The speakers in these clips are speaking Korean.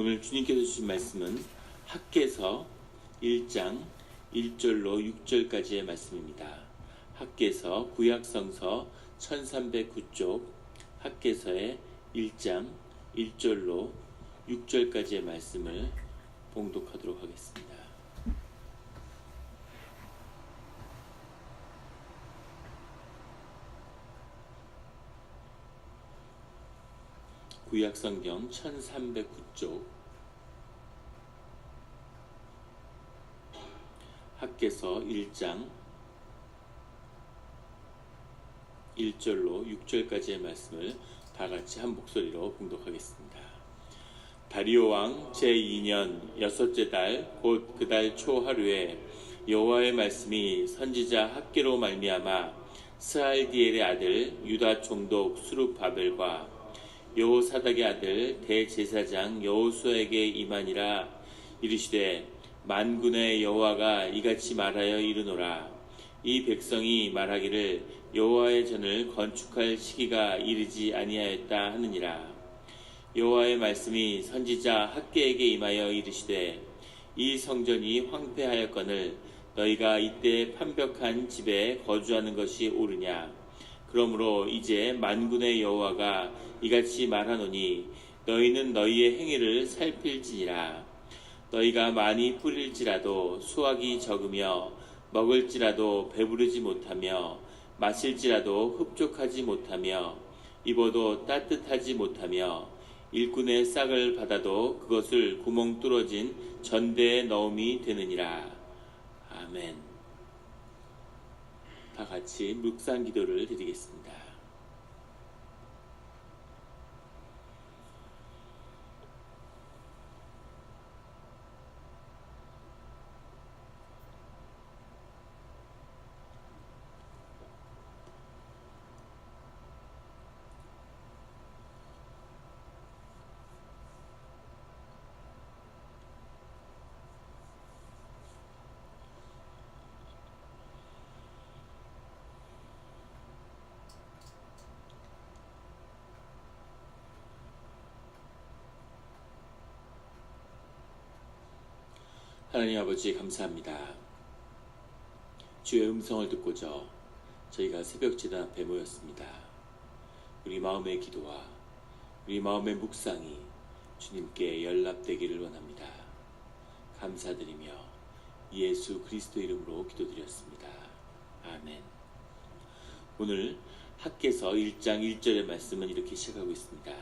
오늘 주님께서 주신 말씀은 학계서 1장 1절로 6절까지의 말씀입니다. 학계서 구약성서 1309쪽 학계서의 1장 1절로 6절까지의 말씀을 봉독하도록 하겠습니다. 구약성경 1309쪽 학계서 1장 1절로 6절까지의 말씀을 다 같이 한 목소리로 봉독하겠습니다. 다리오 왕 제2년 여섯째 달 곧 그 달 초 하루에 여호와의 말씀이 선지자 학계로 말미암아 스알디엘의 아들 유다 총독 수룹바벨과 여호사닥의 아들 대제사장 여호수에게 임하니라 이르시되 만군의 여호와가 이같이 말하여 이르노라. 이 백성이 말하기를 여호와의 전을 건축할 시기가 이르지 아니하였다 하느니라. 여호와의 말씀이 선지자 학계에게 임하여 이르시되 이 성전이 황폐하였거늘 너희가 이때 판벽한 집에 거주하는 것이 옳으냐 그러므로 이제 만군의 여호와가 이같이 말하노니 너희는 너희의 행위를 살필지니라. 너희가 많이 뿌릴지라도 수확이 적으며 먹을지라도 배부르지 못하며 마실지라도 흡족하지 못하며 입어도 따뜻하지 못하며 일꾼의 싹을 받아도 그것을 구멍 뚫어진 전대에 넣음이 되느니라. 아멘 다 같이 묵상 기도를 드리겠습니다. 하나님 아버지 감사합니다. 주의 음성을 듣고저 저희가 새벽 제단 앞에 모였습니다. 우리 마음의 기도와 우리 마음의 묵상이 주님께 연락되기를 원합니다. 감사드리며 예수 그리스도 이름으로 기도드렸습니다. 아멘. 오늘 학계서 1장 1절의 말씀은 이렇게 시작하고 있습니다.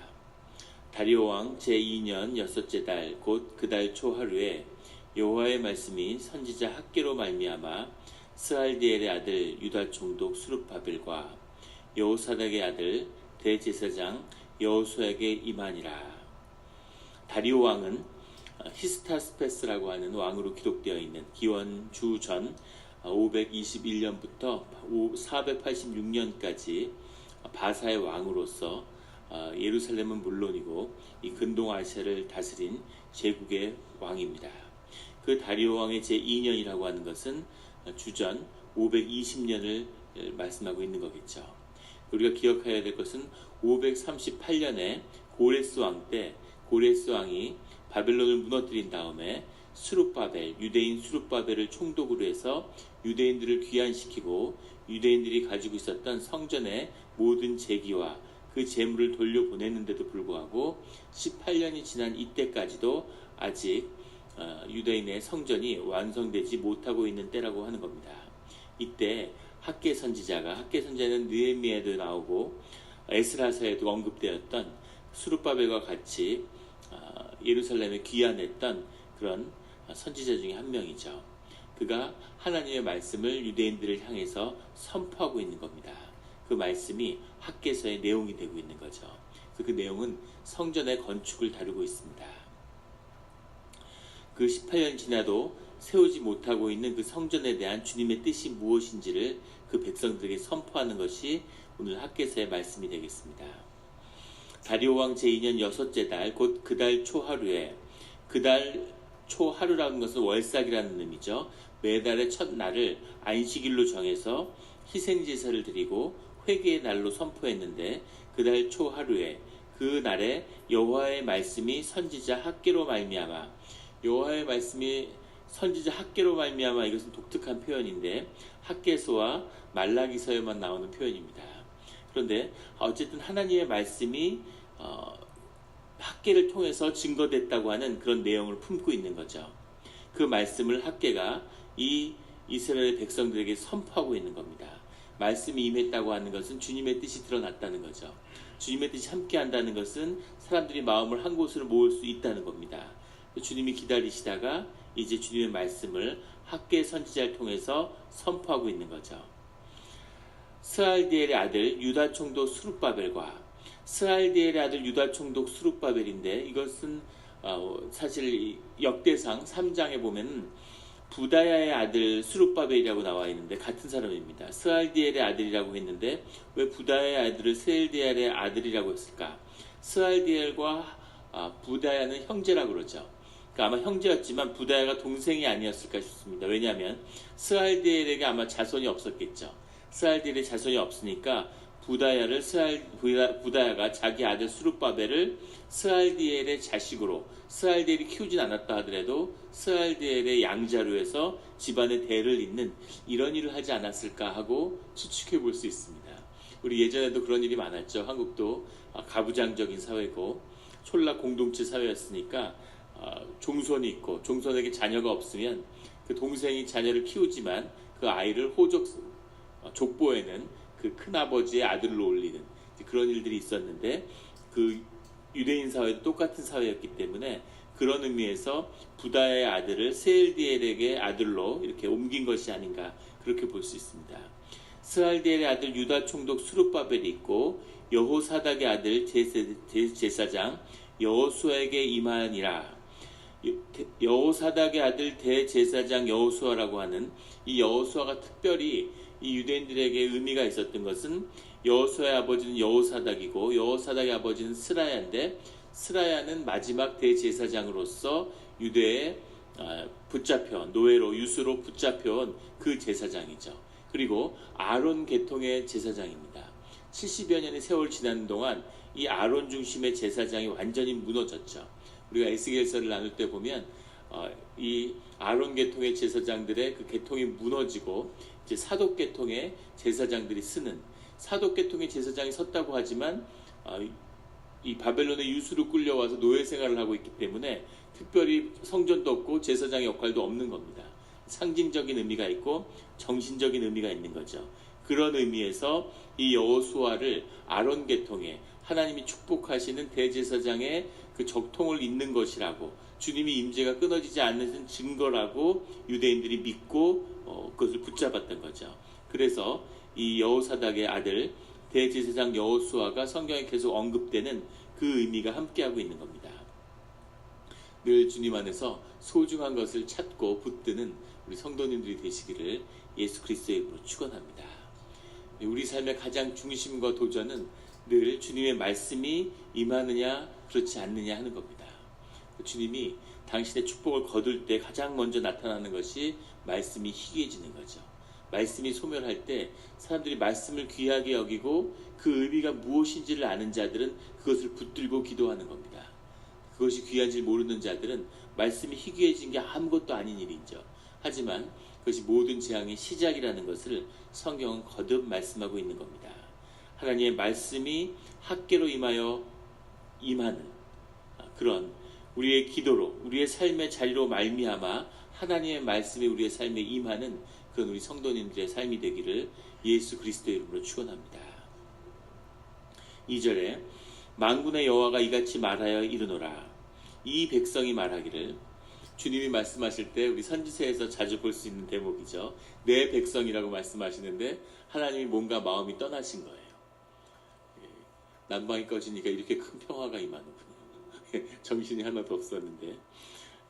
다리오 왕 제2년 여섯째 달 곧 그 달 초하루에 여호와의 말씀이 선지자 학계로 말미암아 스알디엘의 아들 유다 총독 수룹바벨과 여호사닥의 아들 대제사장 여호수에게 임하니라. 다리오 왕은 히스타스페스라고 하는 왕으로 기록되어 있는 기원 주전 521년부터 486년까지 바사의 왕으로서 예루살렘은 물론이고 이 근동 아시아를 다스린 제국의 왕입니다. 그 다리오 왕의 제2년이라고 하는 것은 주전 520년을 말씀하고 있는 거겠죠. 우리가 기억해야 될 것은 538년에 고레스 왕 때 고레스 왕이 바벨론을 무너뜨린 다음에 수룹바벨 유대인 수룹바벨을 총독으로 해서 유대인들을 귀환시키고 유대인들이 가지고 있었던 성전의 모든 재기와 그 재물을 돌려보냈는데도 불구하고 18년이 지난 이때까지도 아직 유대인의 성전이 완성되지 못하고 있는 때라고 하는 겁니다. 이때 학계 선지자가 학계 선지자는 느헤미에도 나오고 에스라서에도 언급되었던 수르바벨과 같이 예루살렘에 귀환했던 그런 선지자 중에 한 명이죠. 그가 하나님의 말씀을 유대인들을 향해서 선포하고 있는 겁니다. 그 말씀이 학계서의 내용이 되고 있는 거죠. 그 내용은 성전의 건축을 다루고 있습니다. 그 18년 지나도 세우지 못하고 있는 그 성전에 대한 주님의 뜻이 무엇인지를 그 백성들에게 선포하는 것이 오늘 학계서의 말씀이 되겠습니다. 다리오 왕 제2년 여섯째 달, 곧 그달 초하루에, 그달 초하루라는 것은 월삭이라는 의미죠. 매달의 첫 날을 안식일로 정해서 희생제사를 드리고 회개의 날로 선포했는데 그달 초하루에 그 날에 여호와의 말씀이 선지자 학계로 말미암아 여호와의 말씀이 선지자 학계로 말미암아 이것은 독특한 표현인데 학계서와 말라기서에만 나오는 표현입니다. 그런데 어쨌든 하나님의 말씀이 어, 학계를 통해서 증거됐다고 하는 그런 내용을 품고 있는 거죠. 그 말씀을 학계가 이 이스라엘 백성들에게 선포하고 있는 겁니다. 말씀이 임했다고 하는 것은 주님의 뜻이 드러났다는 거죠. 주님의 뜻이 함께 한다는 것은 사람들이 마음을 한 곳으로 모을 수 있다는 겁니다. 주님이 기다리시다가 이제 주님의 말씀을 학계 선지자를 통해서 선포하고 있는 거죠. 스알디엘의 아들 유다 총독 수룹바벨과 스알디엘의 아들 유다 총독 수룹바벨인데 이것은 어, 사실 역대상 3장에 보면 부다야의 아들 수룹바벨이라고 나와 있는데 같은 사람입니다. 스알디엘의 아들이라고 했는데 왜 부다야의 아들을 스알디엘의 아들이라고 했을까? 스알디엘과 아, 부다야는 형제라고 그러죠. 그러니까 아마 형제였지만 부다야가 동생이 아니었을까 싶습니다. 왜냐하면 스알디엘에게 아마 자손이 없었겠죠. 스알디엘의 자손이 없으니까 부다야를 스알 부다야가 자기 아들 수룹바벨을 스알디엘의 자식으로 스알디엘이 키우진 않았다 하더라도 스알디엘의 양자로 해서 집안의 대를 잇는 이런 일을 하지 않았을까 하고 추측해 볼 수 있습니다. 우리 예전에도 그런 일이 많았죠. 한국도 가부장적인 사회고 촌락 공동체 사회였으니까 종손이 있고 종손에게 자녀가 없으면 그 동생이 자녀를 키우지만 그 아이를 호적 족보에는 그 큰아버지의 아들로 올리는 그런 일들이 있었는데 그 유대인 사회도 똑같은 사회였기 때문에 그런 의미에서 부다의 아들을 세일디엘에게 아들로 이렇게 옮긴 것이 아닌가 그렇게 볼 수 있습니다. 스알디엘의 아들 유다 총독 수룹바벨이 있고 여호사닥의 아들 제사장 여호수아에게 임하니라. 여호사닥의 아들 대제사장 여호수아라고 하는 이 여호수아가 특별히 이 유대인들에게 의미가 있었던 것은 여호수아의 아버지는 여호사닥이고 여호사닥의 아버지는 스라야인데 스라야는 마지막 대제사장으로서 유대에 아, 붙잡혀 노예로 유수로 붙잡혀온 그 제사장이죠. 그리고 아론 계통의 제사장입니다. 70여 년의 세월 지나는 동안 이 아론 중심의 제사장이 완전히 무너졌죠. 우리가 에스겔서를 나눌 때 보면 어, 이 아론 계통의 제사장들의 그 계통이 무너지고 이제 사독 계통의 제사장들이 쓰는 사독 계통의 제사장이 섰다고 하지만 어, 이 바벨론의 유수로 끌려와서 노예 생활을 하고 있기 때문에 특별히 성전도 없고 제사장의 역할도 없는 겁니다. 상징적인 의미가 있고 정신적인 의미가 있는 거죠. 그런 의미에서 이 여호수아를 아론 계통에 하나님이 축복하시는 대제사장의 그 적통을 잇는 것이라고 주님이 임재가 끊어지지 않는 증거라고 유대인들이 믿고 어, 그것을 붙잡았던 거죠. 그래서 이 여호사닥의 아들 대제사장 여호수아가 성경에 계속 언급되는 그 의미가 함께하고 있는 겁니다. 늘 주님 안에서 소중한 것을 찾고 붙드는 우리 성도님들이 되시기를 예수 그리스도의 이름으로 축원합니다. 우리 삶의 가장 중심과 도전은 늘 주님의 말씀이 임하느냐 그렇지 않느냐 하는 겁니다. 주님이 당신의 축복을 거둘 때 가장 먼저 나타나는 것이 말씀이 희귀해지는 거죠. 말씀이 소멸할 때 사람들이 말씀을 귀하게 여기고 그 의미가 무엇인지를 아는 자들은 그것을 붙들고 기도하는 겁니다. 그것이 귀한지 모르는 자들은 말씀이 희귀해진 게 아무것도 아닌 일이죠. 하지만 그것이 모든 재앙의 시작이라는 것을 성경은 거듭 말씀하고 있는 겁니다. 하나님의 말씀이 학계로 임하여 임하는 그런 우리의 기도로 우리의 삶의 자리로 말미암아 하나님의 말씀이 우리의 삶에 임하는 그런 우리 성도님들의 삶이 되기를 예수 그리스도의 이름으로 축원합니다. 2절에 만군의 여호와가 이같이 말하여 이르노라 이 백성이 말하기를 주님이 말씀하실 때 우리 선지서에서 자주 볼 수 있는 대목이죠. 내 백성이라고 말씀하시는데 하나님이 뭔가 마음이 떠나신 거예요. 예, 난방이 꺼지니까 이렇게 큰 평화가 임하는군요. 정신이 하나도 없었는데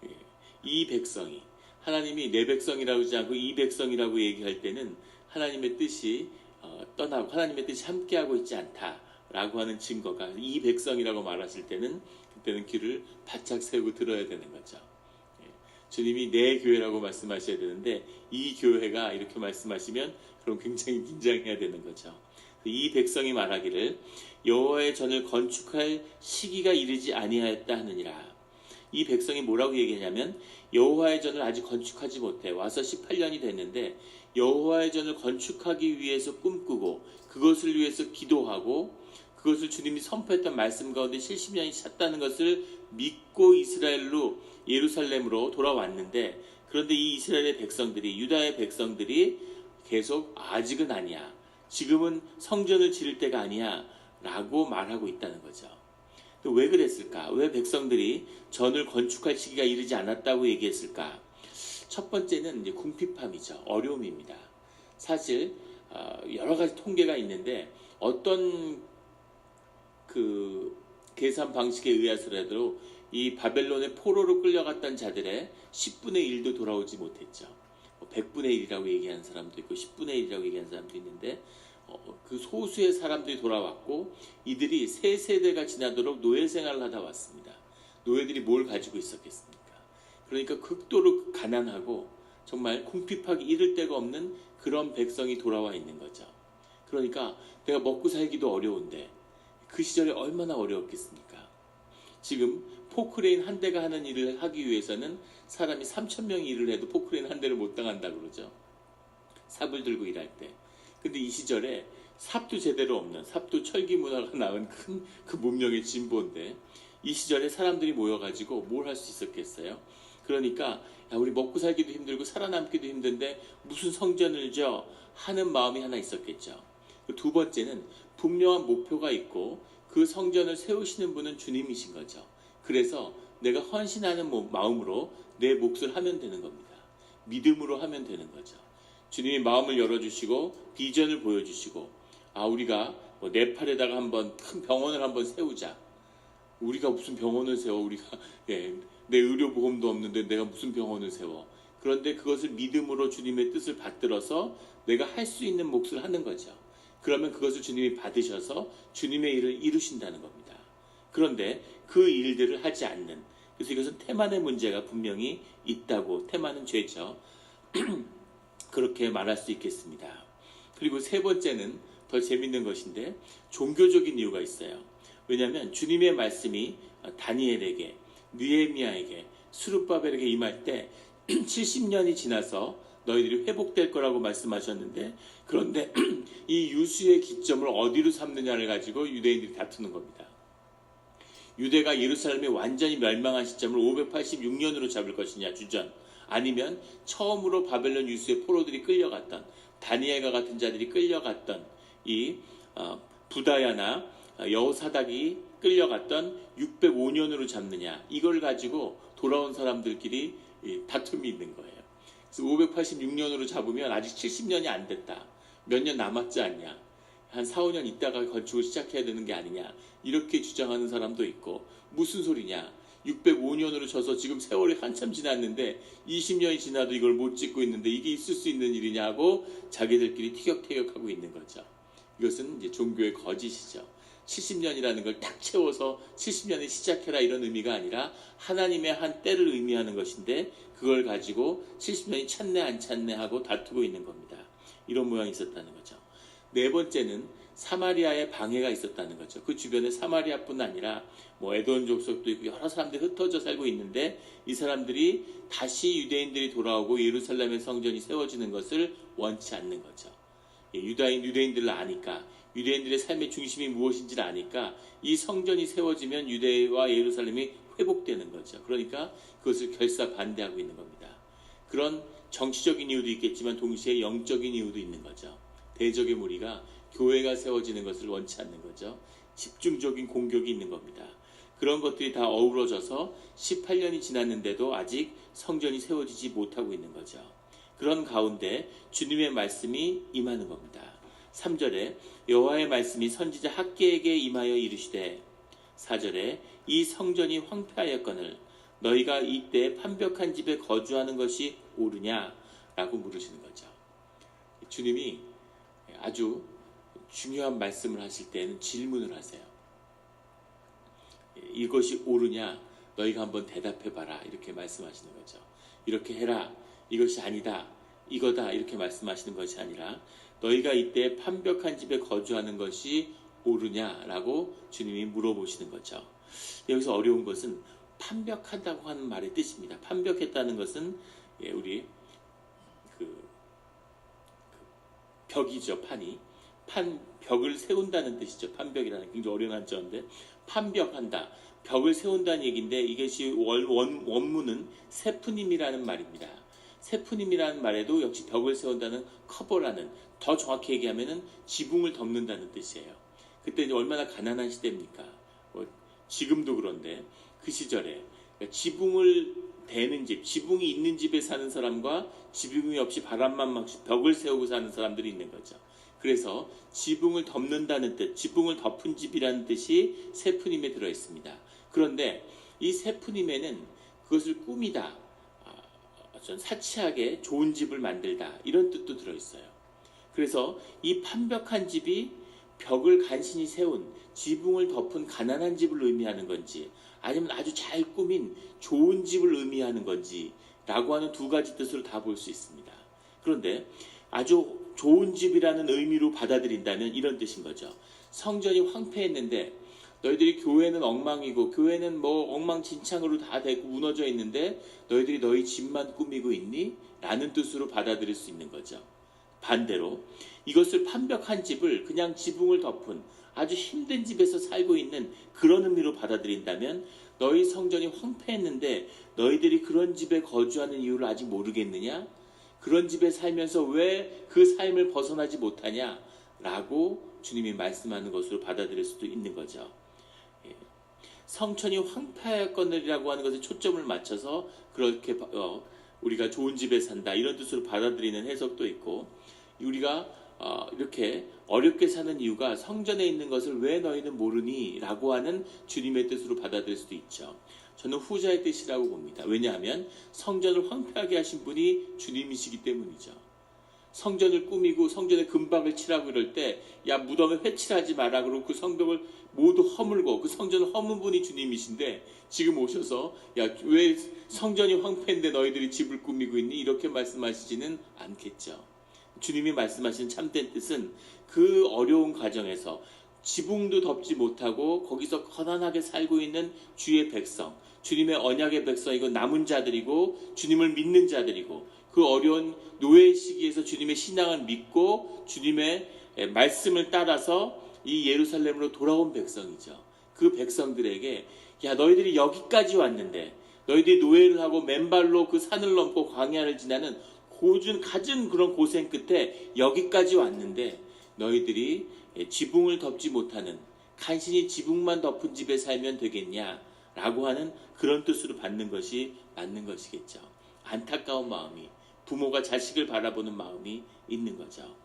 예, 이 백성이 하나님이 내 백성이라고 하지 않고 이 백성이라고 얘기할 때는 하나님의 뜻이 어, 떠나고 하나님의 뜻이 함께하고 있지 않다라고 하는 증거가 이 백성이라고 말하실 때는 그때는 귀를 바짝 세우고 들어야 되는 거죠. 예, 주님이 내 교회라고 말씀하셔야 되는데 이 교회가 이렇게 말씀하시면 그럼 굉장히 긴장해야 되는 거죠. 이 백성이 말하기를 여호와의 전을 건축할 시기가 이르지 아니하였다 하느니라. 이 백성이 뭐라고 얘기하냐면 여호와의 전을 아직 건축하지 못해 와서 18년이 됐는데 여호와의 전을 건축하기 위해서 꿈꾸고 그것을 위해서 기도하고 그것을 주님이 선포했던 말씀 가운데 70년이 찼다는 것을 믿고 이스라엘로 예루살렘으로 돌아왔는데 그런데 이 이스라엘의 백성들이 유다의 백성들이 계속 아직은 아니야. 지금은 성전을 지을 때가 아니야. 라고 말하고 있다는 거죠. 왜 그랬을까? 왜 백성들이 전을 건축할 시기가 이르지 않았다고 얘기했을까? 첫 번째는 이제 궁핍함이죠. 어려움입니다. 사실 어, 여러 가지 통계가 있는데 어떤 그 계산 방식에 의해서라도 이 바벨론의 포로로 끌려갔던 자들의 10분의 1도 돌아오지 못했죠. 100분의 1이라고 얘기하는 사람도 있고 10분의 1이라고 얘기하는 사람도 있는데 어, 그 소수의 사람들이 돌아왔고 이들이 세 세대가 지나도록 노예 생활을 하다 왔습니다. 노예들이 뭘 가지고 있었겠습니까? 그러니까 극도로 가난하고 정말 궁핍하기 이를 데가 없는 그런 백성이 돌아와 있는 거죠. 그러니까 내가 먹고 살기도 어려운데 그 시절에 얼마나 어려웠겠습니까? 지금 포크레인 한 대가 하는 일을 하기 위해서는 사람이 3천 명이 일을 해도 포크레인 한 대를 못 당한다 그러죠. 삽을 들고 일할 때. 근데 이 시절에 삽도 제대로 없는 삽도 철기 문화가 나온 큰그 문명의 진보인데 이 시절에 사람들이 모여가지고 뭘 할 수 있었겠어요? 그러니까 야, 우리 먹고 살기도 힘들고 살아남기도 힘든데 무슨 성전을 져 하는 마음이 하나 있었겠죠. 그두 번째는 분명한 목표가 있고 그 성전을 세우시는 분은 주님이신 거죠. 그래서 내가 헌신하는 모- 마음으로 내 몫을 하면 되는 겁니다. 믿음으로 하면 되는 거죠. 주님이 마음을 열어주시고 비전을 보여주시고 아 우리가 뭐 네팔에다가 한번 큰 병원을 한번 세우자. 우리가 무슨 병원을 세워 우리가 예, 내 의료보험도 없는데 내가 무슨 병원을 세워. 그런데 그것을 믿음으로 주님의 뜻을 받들어서 내가 할 수 있는 몫을 하는 거죠. 그러면 그것을 주님이 받으셔서 주님의 일을 이루신다는 겁니다. 그런데 그 일들을 하지 않는 그래서 이것은 태만의 문제가 분명히 있다고 태만은 죄죠. 그렇게 말할 수 있겠습니다. 그리고 세 번째는 더 재밌는 것인데 종교적인 이유가 있어요. 왜냐하면 주님의 말씀이 다니엘에게 느헤미야에게 수르바벨에게 임할 때 70년이 지나서 너희들이 회복될 거라고 말씀하셨는데 그런데 이 유수의 기점을 어디로 삼느냐를 가지고 유대인들이 다투는 겁니다. 유대가 예루살렘이 완전히 멸망한 시점을 586년으로 잡을 것이냐 주전 아니면 처음으로 바벨론 유수의 포로들이 끌려갔던 다니엘과 같은 자들이 끌려갔던 이 어, 부다야나 여호사닥이 끌려갔던 605년으로 잡느냐 이걸 가지고 돌아온 사람들끼리 이 다툼이 있는 거예요. 그래서 586년으로 잡으면 아직 70년이 안 됐다. 몇 년 남았지 않냐. 한 4, 5년 있다가 건축을 시작해야 되는 게 아니냐. 이렇게 주장하는 사람도 있고 무슨 소리냐. 605년으로 쳐서 지금 세월이 한참 지났는데 20년이 지나도 이걸 못 짓고 있는데 이게 있을 수 있는 일이냐고 자기들끼리 티격태격하고 있는 거죠. 이것은 이제 종교의 거짓이죠. 70년이라는 걸 딱 채워서 70년에 시작해라 이런 의미가 아니라 하나님의 한 때를 의미하는 것인데 그걸 가지고 70년이 찼네 안 찼네 하고 다투고 있는 겁니다. 이런 모양이 있었다는 거죠. 네 번째는 사마리아에 방해가 있었다는 거죠. 그 주변에 사마리아뿐 아니라 뭐 에돈 족속도 있고 여러 사람들이 흩어져 살고 있는데 이 사람들이 다시 유대인들이 돌아오고 예루살렘의 성전이 세워지는 것을 원치 않는 거죠. 예, 유다인 유대인들을 아니까 유대인들의 삶의 중심이 무엇인지를 아니까 이 성전이 세워지면 유대와 예루살렘이 회복되는 거죠. 그러니까 그것을 결사 반대하고 있는 겁니다. 그런 정치적인 이유도 있겠지만 동시에 영적인 이유도 있는 거죠. 대적의 무리가 교회가 세워지는 것을 원치 않는 거죠. 집중적인 공격이 있는 겁니다. 그런 것들이 다 어우러져서 18년이 지났는데도 아직 성전이 세워지지 못하고 있는 거죠. 그런 가운데 주님의 말씀이 임하는 겁니다. 3절에 여호와의 말씀이 선지자 학계에게 임하여 이르시되 4절에 이 성전이 황폐하였거늘 너희가 이때 판벽한 집에 거주하는 것이 옳으냐 라고 물으시는 거죠. 주님이 아주 중요한 말씀을 하실 때는 질문을 하세요. 이것이 옳으냐 너희가 한번 대답해 봐라 이렇게 말씀하시는 거죠. 이렇게 해라 이것이 아니다 이거다 이렇게 말씀하시는 것이 아니라 너희가 이때 판벽한 집에 거주하는 것이 옳으냐라고 주님이 물어보시는 거죠. 여기서 어려운 것은 판벽한다고 하는 말의 뜻입니다. 판벽했다는 것은 예, 우리 그, 그 벽이죠 판이 판 벽을 세운다는 뜻이죠. 판벽이라는 굉장히 어려운 한자인데 판벽한다. 벽을 세운다는 얘기인데 이것이 원, 원, 원문은 세푸님이라는 말입니다. 세푸님이라는 말에도 역시 벽을 세운다는 커버라는 더 정확히 얘기하면은 지붕을 덮는다는 뜻이에요. 그때 이제 얼마나 가난한 시대입니까? 뭐 지금도 그런데 그 시절에 그러니까 지붕을 대는 집, 지붕이 있는 집에 사는 사람과 지붕이 없이 바람만 막 벽을 세우고 사는 사람들이 있는 거죠. 그래서 지붕을 덮는다는 뜻, 지붕을 덮은 집이라는 뜻이 세푸님에 들어 있습니다. 그런데 이 세푸님에는 그것을 아, 전 사치하게 좋은 집을 만들다 이런 뜻도 들어 있어요. 그래서 이 판벽한 집이 벽을 간신히 세운 지붕을 덮은 가난한 집을 의미하는 건지 아니면 아주 잘 꾸민 좋은 집을 의미하는 건지 라고 하는 두 가지 뜻으로 다 볼 수 있습니다. 그런데 아주 좋은 집이라는 의미로 받아들인다면 이런 뜻인 거죠. 성전이 황폐했는데 너희들이 교회는 엉망이고 교회는 뭐 엉망진창으로 다 되고 무너져 있는데 너희들이 너희 집만 꾸미고 있니? 라는 뜻으로 받아들일 수 있는 거죠. 반대로 이것을 판벽한 집을 그냥 지붕을 덮은 아주 힘든 집에서 살고 있는 그런 의미로 받아들인다면 너희 성전이 황폐했는데 너희들이 그런 집에 거주하는 이유를 아직 모르겠느냐? 그런 집에 살면서 왜 그 삶을 벗어나지 못하냐? 라고 주님이 말씀하는 것으로 받아들일 수도 있는 거죠. 예. 성천이 황폐하였거니라고 하는 것에 초점을 맞춰서 그렇게 어, 우리가 좋은 집에 산다 이런 뜻으로 받아들이는 해석도 있고 우리가 어, 이렇게 어렵게 사는 이유가 성전에 있는 것을 왜 너희는 모르니? 라고 하는 주님의 뜻으로 받아들일 수도 있죠. 저는 후자의 뜻이라고 봅니다. 왜냐하면 성전을 황폐하게 하신 분이 주님이시기 때문이죠. 성전을 꾸미고 성전에 금박을 칠하고 이럴 때, 야, 무덤에 회칠하지 마라. 그러고 그 성벽을 모두 허물고 그 성전을 허문 분이 주님이신데, 지금 오셔서, 야, 왜 성전이 황폐인데 너희들이 집을 꾸미고 있니? 이렇게 말씀하시지는 않겠죠. 주님이 말씀하신 참된 뜻은 그 어려운 과정에서 지붕도 덮지 못하고 거기서 거난하게 살고 있는 주의 백성, 주님의 언약의 백성이고 남은 자들이고 주님을 믿는 자들이고 그 어려운 노예 시기에서 주님의 신앙을 믿고 주님의 말씀을 따라서 이 예루살렘으로 돌아온 백성이죠. 그 백성들에게 야 너희들이 여기까지 왔는데 너희들이 노예를 하고 맨발로 그 산을 넘고 광야를 지나는 고준 갖은 그런 고생 끝에 여기까지 왔는데 너희들이 지붕을 덮지 못하는 간신히 지붕만 덮은 집에 살면 되겠냐 라고 하는 그런 뜻으로 받는 것이 맞는 것이겠죠. 안타까운 마음이 부모가 자식을 바라보는 마음이 있는 거죠.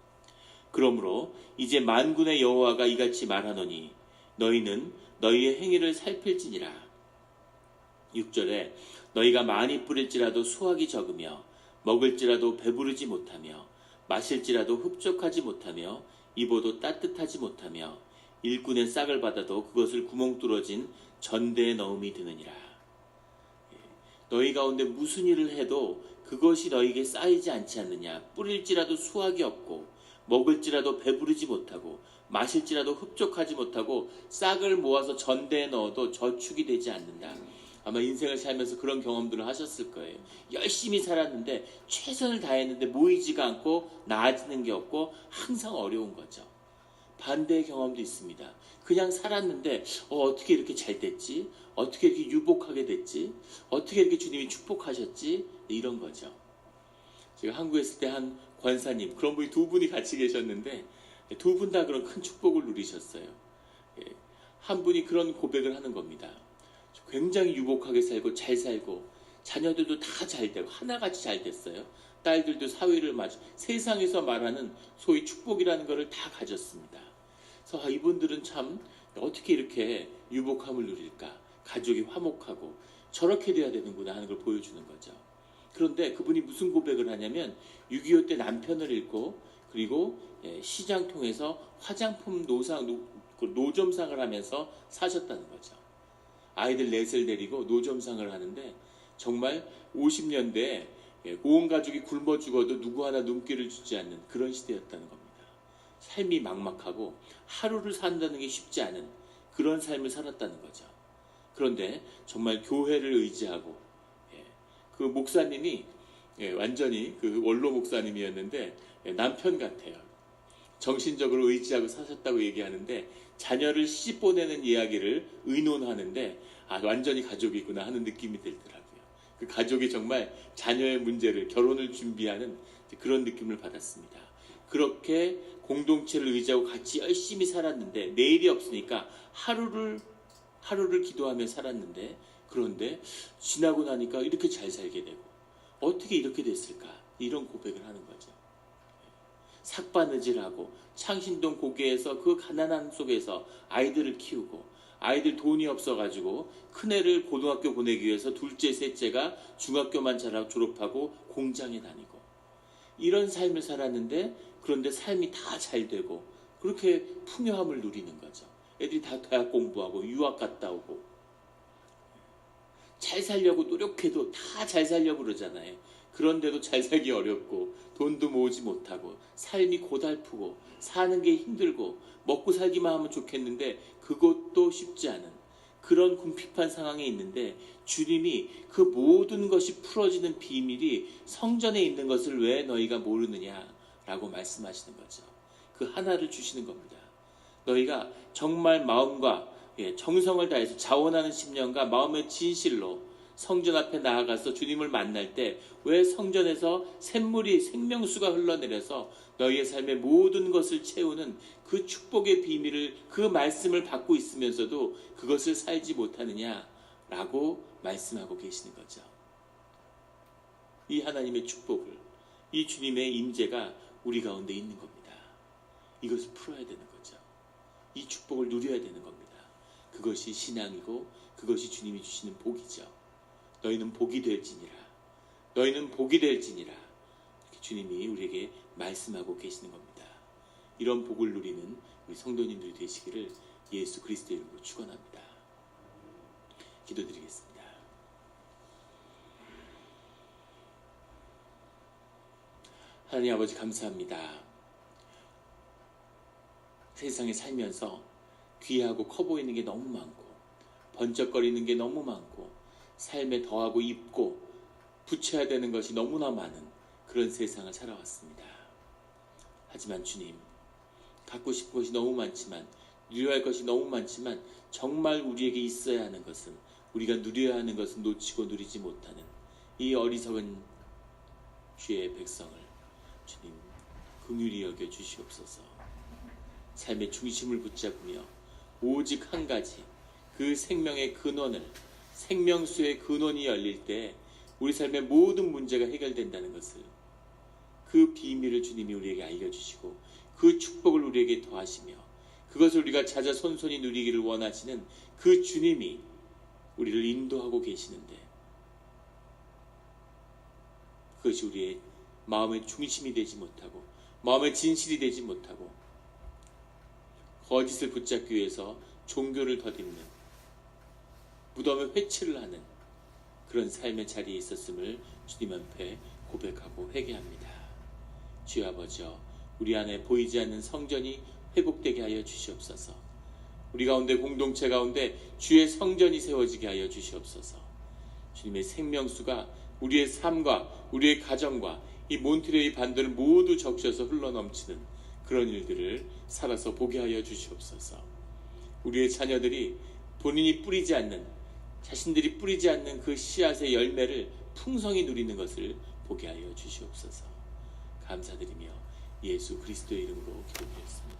그러므로 이제 만군의 여호와가 이같이 말하노니 너희는 너희의 행위를 살필지니라. 6절에 너희가 많이 뿌릴지라도 수확이 적으며 먹을지라도 배부르지 못하며 마실지라도 흡족하지 못하며 입어도 따뜻하지 못하며 일꾼의 싹을 받아도 그것을 구멍 뚫어진 전대에 넣음이 드느니라. 예. 너희 가운데 무슨 일을 해도 그것이 너희에게 쌓이지 않지 않느냐. 뿌릴지라도 수확이 없고 먹을지라도 배부르지 못하고 마실지라도 흡족하지 못하고 싹을 모아서 전대에 넣어도 저축이 되지 않는다. 아마 인생을 살면서 그런 경험들을 하셨을 거예요. 열심히 살았는데 최선을 다했는데 모이지가 않고 나아지는 게 없고 항상 어려운 거죠. 반대의 경험도 있습니다. 그냥 살았는데 어, 떻게 이렇게 잘 됐지? 어떻게 이렇게 유복하게 됐지? 어떻게 이렇게 주님이 축복하셨지? 이런 거죠. 제가 한국에 있을 때 한 권사님 그런 분이 두 분이 같이 계셨는데 두 분 다 그런 큰 축복을 누리셨어요. 예, 한 분이 그런 고백을 하는 겁니다. 굉장히 유복하게 살고 잘 살고 자녀들도 다 잘 되고 하나같이 잘 됐어요. 딸들도 사회를 맞아 세상에서 말하는 소위 축복이라는 것을 다 가졌습니다. 그래서 아, 이분들은 참 어떻게 이렇게 유복함을 누릴까? 가족이 화목하고 저렇게 돼야 되는구나 하는 걸 보여주는 거죠. 그런데 그분이 무슨 고백을 하냐면 6.25 때 남편을 잃고 그리고 예, 시장 통해서 화장품 노상, 노, 그 노점상을 하면서 사셨다는 거죠. 아이들 넷을 데리고 노점상을 하는데 정말 50년대에 온 가족이 굶어 죽어도 누구 하나 눈길을 주지 않는 그런 시대였다는 겁니다. 삶이 막막하고 하루를 산다는 게 쉽지 않은 그런 삶을 살았다는 거죠. 그런데 정말 교회를 의지하고 예, 그 목사님이 예, 완전히 그 원로 목사님이었는데 예, 남편 같아요. 정신적으로 의지하고 사셨다고 얘기하는데 자녀를 보내는 이야기를 의논하는데 아 완전히 가족이구나 하는 느낌이 들더라고요. 그 가족이 정말 자녀의 문제를 결혼을 준비하는 그런 느낌을 받았습니다. 그렇게 공동체를 의지하고 같이 열심히 살았는데 내일이 없으니까 하루를 하루를 기도하며 살았는데 그런데 지나고 나니까 이렇게 잘 살게 되고 어떻게 이렇게 됐을까 이런 고백을 하는 거죠. 삭바느질하고 창신동 고개에서 그 가난한 속에서 아이들을 키우고 아이들 돈이 없어가지고 큰애를 고등학교 보내기 위해서 둘째, 셋째가 중학교만 자라 졸업하고 공장에 다니고 이런 삶을 살았는데 그런데 삶이 다 잘 되고 그렇게 풍요함을 누리는 거죠. 애들이 다 대학 공부하고 유학 갔다 오고 잘 살려고 노력해도 다 잘 살려고 그러잖아요. 그런데도 잘 살기 어렵고 돈도 모으지 못하고 삶이 고달프고 사는 게 힘들고 먹고 살기만 하면 좋겠는데 그것도 쉽지 않은 그런 궁핍한 상황에 있는데 주님이 그 모든 것이 풀어지는 비밀이 성전에 있는 것을 왜 너희가 모르느냐라고 말씀하시는 거죠. 그 하나를 주시는 겁니다. 너희가 정말 마음과 예, 정성을 다해서 자원하는 심령과 마음의 진실로 성전 앞에 나아가서 주님을 만날 때 왜 성전에서 샘물이 생명수가 흘러내려서 너희의 삶의 모든 것을 채우는 그 축복의 비밀을 그 말씀을 받고 있으면서도 그것을 살지 못하느냐라고 말씀하고 계시는 거죠. 이 하나님의 축복을 이 주님의 임재가 우리 가운데 있는 겁니다. 이것을 풀어야 되는 거죠. 이 축복을 누려야 되는 겁니다. 그것이 신앙이고 그것이 주님이 주시는 복이죠. 너희는 복이 될지니라. 너희는 복이 될지니라. 주님이 우리에게 말씀하고 계시는 겁니다. 이런 복을 누리는 우리 성도님들이 되시기를 예수 그리스도의 이름으로 축원합니다. 기도드리겠습니다. 하나님 아버지 감사합니다. 세상에 살면서 귀하고 커 보이는 게 너무 많고 번쩍거리는 게 너무 많고 삶에 더하고 입고 붙여야 되는 것이 너무나 많은 그런 세상을 살아왔습니다. 하지만 주님, 갖고 싶은 것이 너무 많지만 누려야 할 것이 너무 많지만 정말 우리에게 있어야 하는 것은 우리가 누려야 하는 것은 놓치고 누리지 못하는 이 어리석은 주의 백성을 주님 긍휼히 여겨 주시옵소서. 삶의 중심을 붙잡으며 오직 한 가지 그 생명의 근원을 생명수의 근원이 열릴 때 우리 삶의 모든 문제가 해결된다는 것을 그 비밀을 주님이 우리에게 알려주시고 그 축복을 우리에게 더하시며 그것을 우리가 찾아 손손이 누리기를 원하시는 그 주님이 우리를 인도하고 계시는데 그것이 우리의 마음의 중심이 되지 못하고 마음의 진실이 되지 못하고 거짓을 붙잡기 위해서 종교를 덧입는 무덤에 회치를 하는 그런 삶의 자리에 있었음을 주님 앞에 고백하고 회개합니다. 주여 아버지여 우리 안에 보이지 않는 성전이 회복되게 하여 주시옵소서. 우리 가운데 공동체 가운데 주의 성전이 세워지게 하여 주시옵소서. 주님의 생명수가 우리의 삶과 우리의 가정과 이 몬트레이 반도를 모두 적셔서 흘러넘치는 그런 일들을 살아서 보게 하여 주시옵소서. 우리의 자녀들이 본인이 뿌리지 않는 자신들이 뿌리지 않는 그 씨앗의 열매를 풍성히 누리는 것을 보게 하여 주시옵소서. 감사드리며 예수 그리스도의 이름으로 기도드렸습니다.